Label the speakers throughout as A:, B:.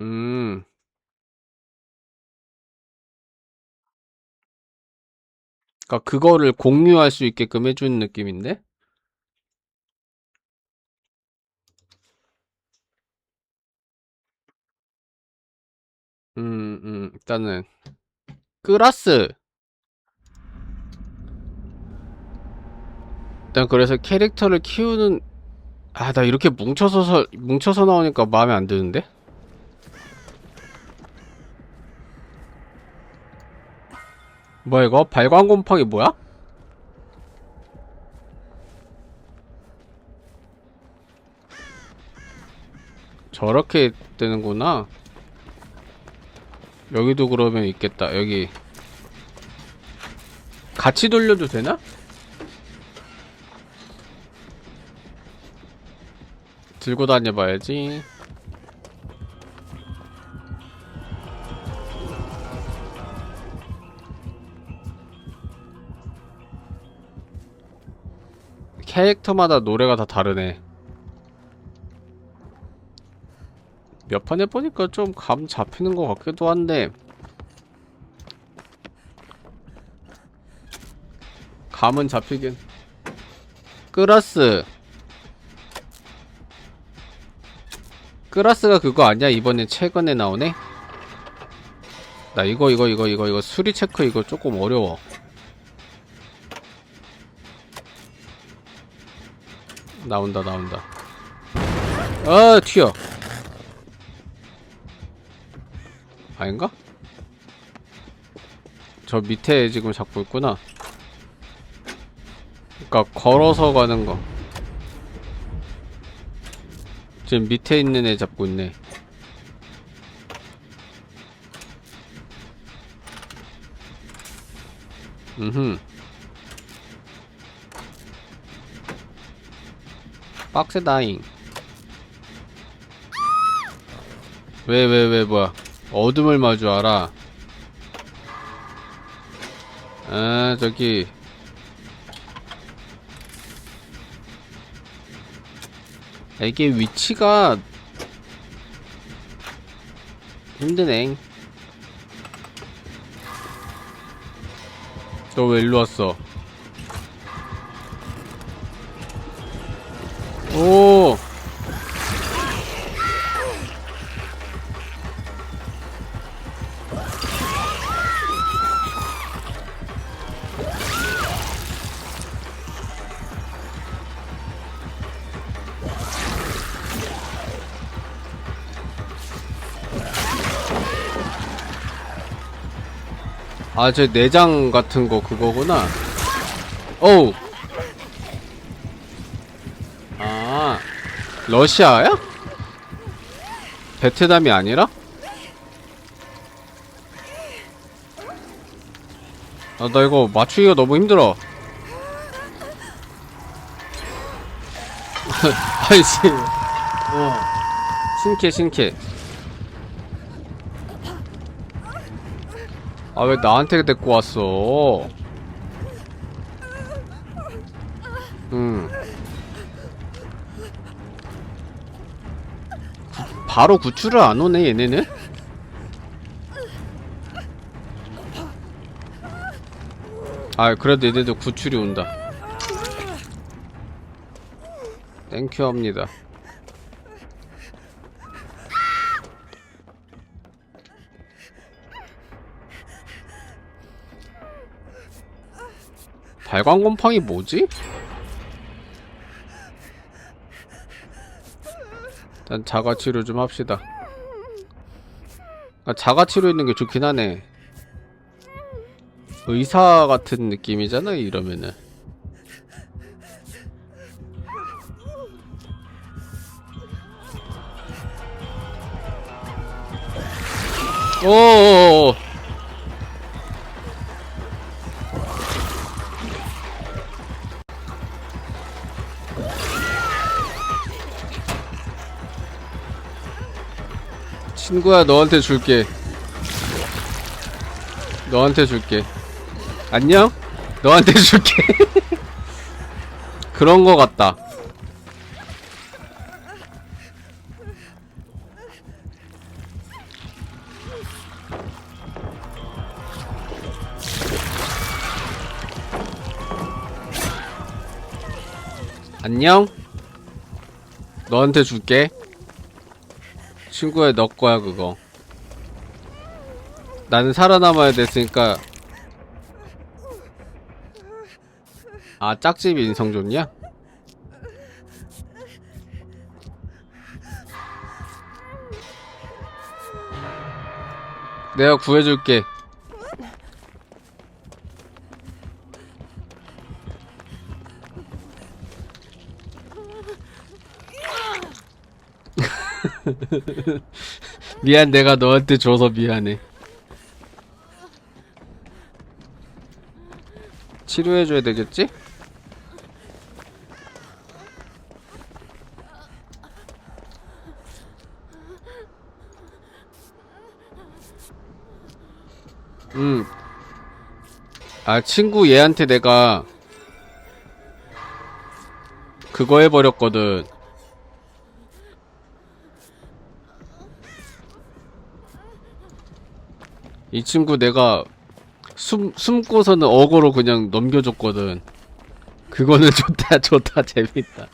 A: 음. 그러니까 그거를 공유할 수 있게끔 해주는 느낌인데? 음, 음, 일단은 클라스 일단 그래서 캐릭터를 키우는 아, 나 이렇게 뭉쳐서 서- 뭉쳐서 나오니까 마음에 안 드는데? 뭐야 이거? 발광 곰팡이 뭐야? 저렇게 뜨는구나. 여기도 그러면 있겠다. 여기 같이 돌려도 되나? 들고 다녀봐야지. 캐릭터마다 노래가 다 다르네. 몇 판 해보니까 좀 감 잡히는 것 같기도 한데 감은 잡히긴 끄라스 끄라스가 그거 아니야? 이번에 최근에 나오네? 나 이거 이거 이거 이거 이거 수리 체크 이거 조금 어려워 나온다 나온다. 아 튀어. 아닌가? 저 밑에 지금 잡고 있구나. 그니까 걸어서 가는 거. 지금 밑에 있는 애 잡고 있네. 음흠 빡세다잉. 왜 왜 왜 뭐야? 어둠을 마주하라. 아 저기. 이게 위치가 힘드네. 너 왜 일로 왔어 오 아, 저 내장 같은 거 그거구나. 어우. 러시아야? 베트남이 아니라? 아, 나 이거 맞추기가 너무 힘들어. 아이씨. 어. 신캐, 신캐. 아 왜 나한테 데리고 왔어? 음. 바로 구출을 안 오네 얘네는? 아 그래도 얘네도 구출이 온다. 땡큐 합니다. 발광곰팡이 뭐지? 일단 자가치료 좀 합시다. 아, 자가치료 있는 게 좋긴 하네. 의사 같은 느낌이잖아 이러면은. 오오오 친구야 너한테 줄게. 너한테 줄게. 안녕? 너한테 줄게. 그런 거 같다. 안녕? 너한테 줄게. 친구야, 너 거야, 그거. 나는 살아남아야 됐으니까. 아, 짝집이 인성 좋냐? 내가 구해줄게. 미안, 내가 너한테 줘서 미안해. 치료해줘야 되겠지? 음. 아, 친구 얘한테 내가 그거 해버렸거든. 이 친구 내가 숨, 숨고서는 어거로 그냥 넘겨줬거든. 그거는 좋다, 좋다, 재밌다.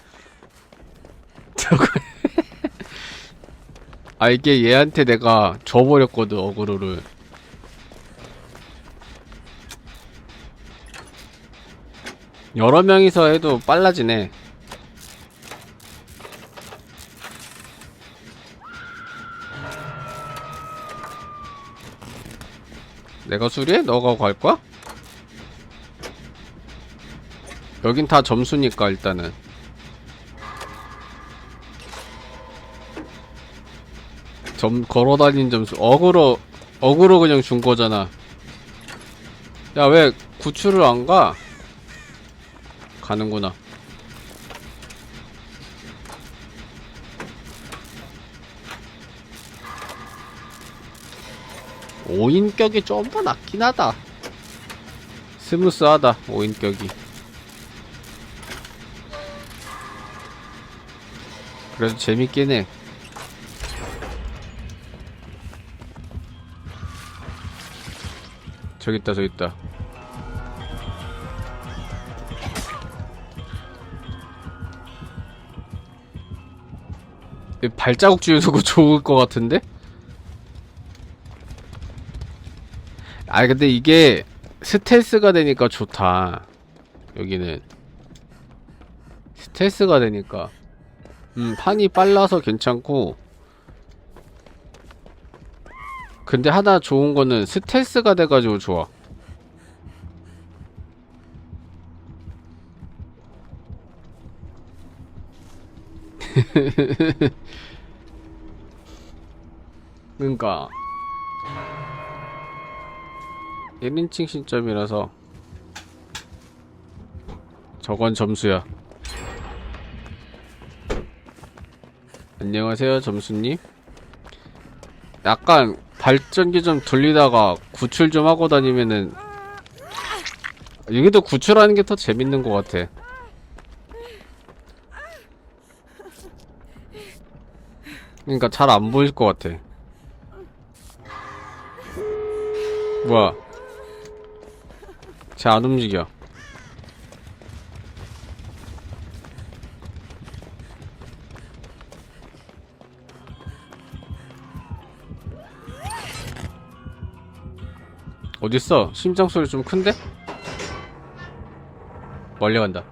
A: 저거. 아, 이게 얘한테 내가 줘버렸거든, 어그로를. 여러 명이서 해도 빨라지네. 내가 수리해? 너가 갈 거야? 여긴 다 점수니까 일단은 점 걸어다닌 점수 어그로 어그로 그냥 준 거잖아 야 왜 구출을 안 가? 가는구나 오인격이 좀 더 낫긴 하다. 스무스하다 오인격이. 그래도 재밌긴 해. 저기 있다 저기 있다. 이 발자국 지우는 거 좋을 것 같은데? 아 근데 이게 스텔스가 되니까 좋다. 여기는. 스텔스가 되니까. 음 판이 빨라서 괜찮고. 근데 하나 좋은 거는 스텔스가 돼가지고 좋아. 그니까 1인칭 신점이라서 저건 점수야. 안녕하세요 점수님. 약간 발전기 좀 돌리다가 구출 좀 하고 다니면은 여기도 구출하는 게 더 재밌는 것 같아. 그러니까 잘 안 보일 것 같아. 뭐야 쟤 안 움직여. 어딨어? 심장 소리 좀 큰데? 멀리 간다.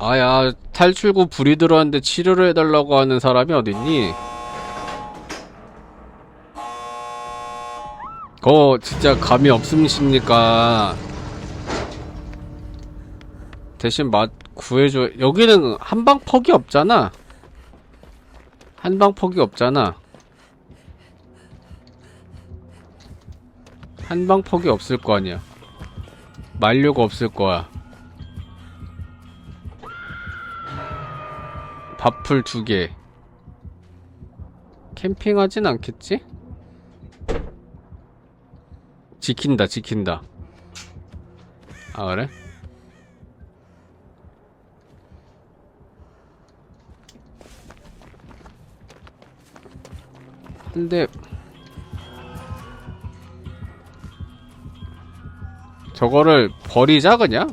A: 아야, 탈출구 불이 들어왔는데 치료를 해달라고 하는 사람이 어딨니? 거 진짜 감이 없으십니까? 대신 맛 구해줘. 여기는 한방 퍽이 없잖아. 한방 퍽이 없잖아. 한방 퍽이 없을 거 아니야. 만료가 없을 거야. 밥풀 두 개. 캠핑하진 않겠지? 지킨다 지킨다 아 그래? 근데 저거를 버리자 그냥?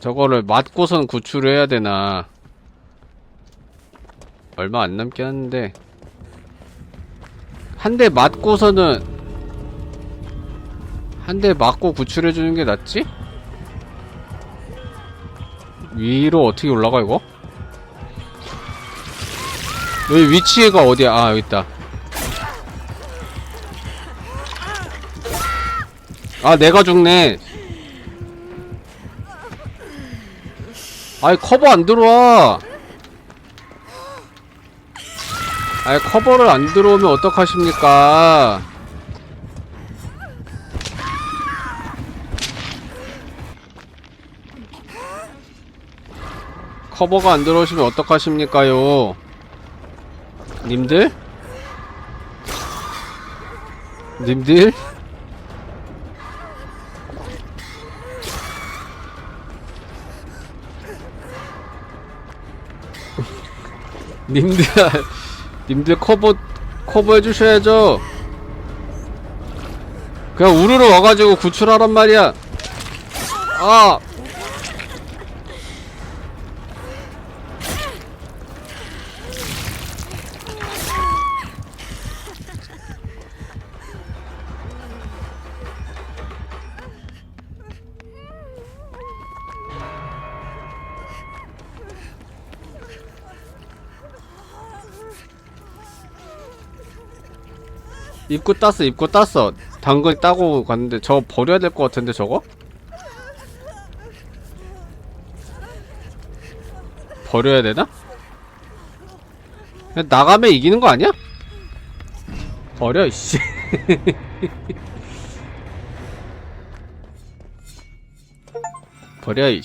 A: 저거를 맞고선 구출을 해야 되나 얼마 안 남긴 하는데 한 대 맞고서는 한 대 맞고 구출해주는 게 낫지? 위로 어떻게 올라가 이거? 여기 위치가 어디야? 아 여기 있다 아 내가 죽네 아이 커버 안 들어와 아이 커버를 안 들어오면 어떡하십니까 커버가 안 들어오시면 어떡하십니까요 님들? 님들? 님들 님들 커버 커버 해 주셔야죠. 그냥 우르르 와가지고 구출하란 말이야. 아 입구 땄어 입구 땄어 당근 따고 갔는데 저거 버려야 될 것 같은데 저거? 버려야 되나? 나가면 이기는 거 아니야? 버려 이씨 버려 이